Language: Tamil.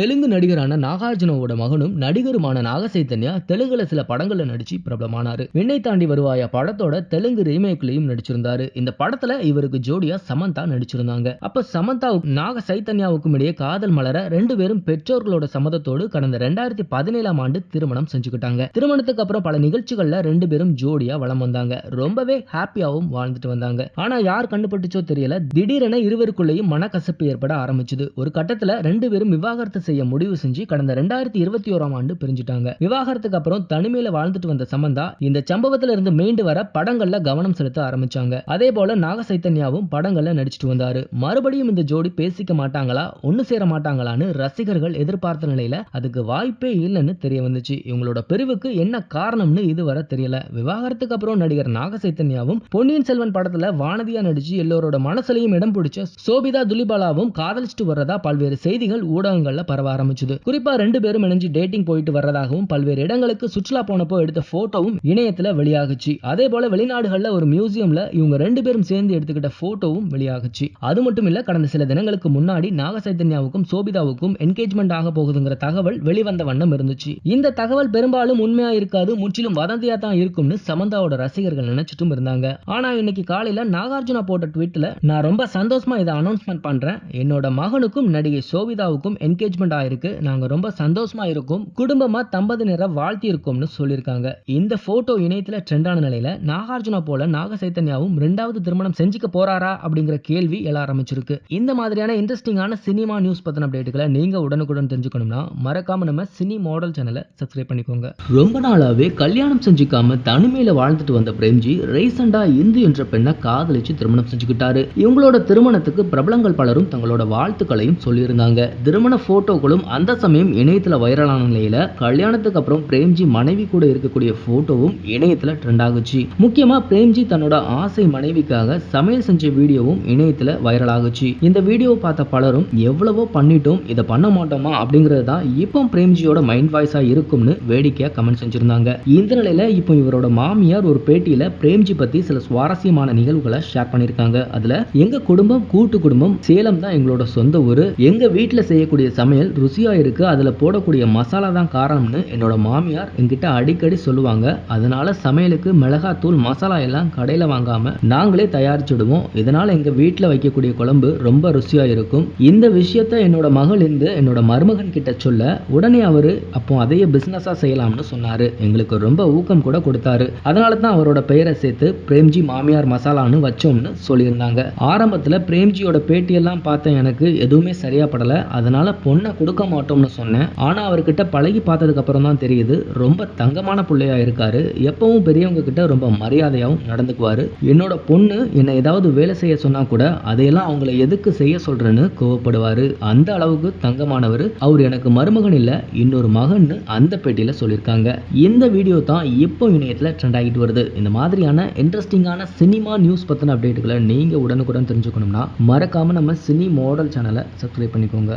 தெலுங்கு நடிகரான நாகார்ஜுனாவோட மகனும் நடிகருமான நாகசைத்தன்யா தெலுங்குல சில படங்கள்ல நடிச்சு பிரபலமானாரு. விண்ணை தாண்டி வருவாயா படத்தோட தெலுங்கு ரீமேக்லயும் நடிச்சிருந்தாரு. இந்த படத்துல இவருக்கு ஜோடியா சமந்தா நடிச்சிருந்தாங்க. அப்ப சமந்தாவுக்கும் நாக சைத்தன்யாவுக்கும் இடையே காதல் மலர ரெண்டு பேரும் பெற்றோர்களோட சம்மதத்தோடு கடந்த ரெண்டாயிரத்தி பதினேழாம் ஆண்டு திருமணம் செஞ்சுக்கிட்டாங்க. திருமணத்துக்கு அப்புறம் பல நிகழ்ச்சிகள்ல ரெண்டு பேரும் ஜோடியா வளம் வந்தாங்க. ரொம்பவே ஹாப்பியாவும் வாழ்ந்துட்டு வந்தாங்க. ஆனா யார் கண்டுபட்டுச்சோ தெரியல. திடீரென இருவருக்குள்ளேயும் மனக்கசப்பு ஏற்பட ஆரம்பிச்சது. ஒரு கட்டத்துல ரெண்டு பேரும் விவாகரத்து செய்ய முடிவு செஞ்சு கடந்த ரெண்டாயிரத்தி இருபத்தி ஓராம் ஆண்டு பிரிஞ்சிட்டாங்க. விவாகரத்துக்கு அப்புறம் தனிமையில வாழ்ந்துட்டு வந்த சமந்தா இந்த சம்பவத்துல இருந்து மீண்டு வர படங்கள்ல கவனம் செலுத்த ஆரம்பிச்சாங்க. அதே போல நாக சைத்தன்யாவும் படங்கள்ல நடிச்சிட்டு வந்தாரு. மறுபடியும் இந்த ஜோடி பேசிக்க மாட்டாங்களா ஒன்னு சேர மாட்டாங்களான்னு ரசிகர்கள் எதிர்பார்த்த நிலையில அதுக்கு வாய்ப்பே இல்லைன்னு தெரிய வந்துச்சு. இவங்களோட பிரிவுக்கு என்ன காரணம்னு இதுவரை தெரியல. விவாகரத்துக்கு அப்புறம் நடிகர் நாக சைத்தன்யாவும் பொன்னியின் செல்வன் படத்துல வானதியா நடிச்சு எல்லோரோட மனசுலையும் இடம் பிடிச்ச சோபிதா துலிபாலாவும் காதலிச்சுட்டு வர்றதா பல்வேறு செய்திகள் ஊடகங்கள்ல பரவ பரவ ஆரம்பிச்சது. குறிப்பா ரெண்டு பேரும் இணைஞ்சு டேட்டிங் போயிட்டு வர்றதாகவும் பல்வேறு இடங்களுக்கு சுற்றுலா போனப்போ எடுத்த போட்டோவும் இணையத்துல வெளியாகுச்சு. அதே போல வெளிநாடுகள்ல ஒரு மியூசியம்ல இவங்க ரெண்டு பேரும் சேர்ந்து எடுத்துக்கிட்ட போட்டோவும் வெளியாகுச்சு. அது மட்டும் இல்ல கடந்த சில தினங்களுக்கு முன்னாடி நாகசைத்தன்யாவுக்கும் சோபிதாவுக்கும் என்கேஜ்மெண்ட் ஆக போகுதுங்கிற தகவல் வெளிவந்த வண்ணம் இருந்துச்சு. இந்த தகவல் பெரும்பாலும் உண்மையா இருக்காது முற்றிலும் வதந்தியா தான் இருக்கும்னு சமந்தாவோட ரசிகர்கள் நினைச்சிட்டும் இருந்தாங்க. ஆனா இன்னைக்கு காலையில நாகார்ஜுனா போட்ட ட்வீட்ல நான் ரொம்ப சந்தோஷமா இதை அனௌன்ஸ்மெண்ட் பண்றேன். என்னோட மகனுக்கும் நடிகை சோபிதாவுக்கும் என்கேஜ் என்கேஜ்மெண்ட் ஆயிருக்கு நாங்க ரொம்ப சந்தோஷமா இருக்கோம். குடும்பமா தம்பதியினரை வாழ்த்தி இருக்கோம்னு சொல்லியிருக்காங்க. இந்த போட்டோ இணையத்துல ட்ரெண்டான நிலையில நாகார்ஜுனா போல நாக சைத்தன்யாவும் ரெண்டாவது திருமணம் செஞ்சுக்க போறாரா அப்படிங்கிற கேள்வி எழ ஆரம்பிச்சிருக்கு. இந்த மாதிரியான இன்ட்ரெஸ்டிங்கான சினிமா நியூஸ் பத்தின அப்டேட்டுகளை நீங்க உடனுக்குடன் தெரிஞ்சுக்கணும்னா மறக்காம நம்ம சினி மாடல் சேனலை சப்ஸ்கிரைப் பண்ணிக்கோங்க. ரொம்ப நாளாவே கல்யாணம் செஞ்சுக்காம தனிமையில வாழ்ந்துட்டு வந்த பிரேம்ஜி ரீசெண்டா இந்து என்ற பெண்ணை காதலிச்சு திருமணம் செஞ்சுக்கிட்டாரு. இவங்களோட திருமணத்துக்கு பிரபலங்கள் பலரும் தங்களோட வாழ்த்துக்களையும் சொல்லியிருந்தாங்க. திருமண போட்டோ ஃபோட்டோக்களும் அந்த சமயம் இணையத்துல வைரலான நிலையில கல்யாணத்துக்கு அப்புறம் பிரேம்ஜி மனைவி கூட இருக்கக்கூடிய போட்டோவும் இணையத்தில் ட்ரெண்ட் ஆகுச்சு. முக்கியமா பிரேம்ஜி தன்னோட ஆசை மனைவிக்காக சமையல் செஞ்ச வீடியோவும் இணையத்துல வைரல் ஆகுச்சு. இந்த வீடியோ பார்த்த பலரும் எவ்வளவோ பண்ணிட்டோம் இதை பண்ண மாட்டோமா அப்படிங்கிறது தான் இப்போ பிரேம்ஜியோட மைண்ட் வாய்ஸாக இருக்கும்னு வேடிக்கையாக கமெண்ட் செஞ்சிருந்தாங்க. இந்த நிலையில இப்போ இவரோட மாமியார் ஒரு பேட்டியில பிரேம்ஜி பத்தி சில சுவாரஸ்யமான நிகழ்வுகளை ஷேர் பண்ணியிருக்காங்க. அதுல எங்க குடும்பம் கூட்டு குடும்பம் சேலம் தான் எங்களோட சொந்த ஊரு. எங்க வீட்டில் செய்யக்கூடிய சமையல் ருசியாக இருக்கு அதில் போடக்கூடிய மசாலா தான் காரணம்னு என்னோட மாமியார் என்கிட்ட அடிக்கடி சொல்லுவாங்க. அதனால் சமையலுக்கு மிளகாத்தூள் மசாலா எல்லாம் கடையில் வாங்காமல் நாங்களே தயாரிச்சுடுவோம். இதனால் எங்கள் வீட்டில் வைக்கக்கூடிய குழம்பு ரொம்ப ருசியாக இருக்கும் இந்த விஷயத்த என்னோட மகள் இருந்து என்னோட மருமகன் கிட்ட சொல்ல உடனே அவர் அப்போ அதையே பிஸ்னஸாக செய்யலாம்னு சொன்னார். எங்களுக்கு ரொம்ப ஊக்கம் கூட கொடுத்தாரு. அதனால தான் அவரோட பெயரை சேர்த்து பிரேம்ஜி மாமியார் மசாலான்னு வச்சோம்னு சொல்லியிருந்தாங்க. ஆரம்பத்தில் பிரேம்ஜியோட பேட்டியெல்லாம் பார்த்தேன் எனக்கு எதுவுமே சரியா படலை. அதனால பொண்ணை கொடுக்க மாட்டோம்னு சொன்னேன். ஆனா அவர்கிட்ட பழகி பார்த்ததுக்கு அப்புறம் தான் தெரியுது ரொம்ப தங்கமான பிள்ளையா இருக்காரு. எப்பவும் பெரியவங்க கிட்ட ரொம்ப மரியாதையாகவும் நடந்துக்குவாரு. என்னோட பொண்ணு என்னை ஏதாவது வேலை செய்ய சொன்னா கூட அதையெல்லாம் அவங்கள எதுக்கு செய்ய சொல்றேன்னு கோவப்படுவாரு. அந்த அளவுக்கு தங்கமானவர். அவர் எனக்கு மருமகன் இல்ல இன்னொரு மகன்னு அந்த பேட்டியில சொல்லியிருக்காங்க. இந்த வீடியோ தான் இப்போ இணையத்தில் ட்ரெண்ட் ஆகிட்டு வருது. இந்த மாதிரியான இன்ட்ரெஸ்டிங்கான சினிமா நியூஸ் பத்தின அப்டேட்டுகளை நீங்க உடனுக்குடன் தெரிஞ்சுக்கணும்னா மறக்காம நம்ம சினி மாடல் சேனலை சப்ஸ்கிரைப் பண்ணிக்கோங்க.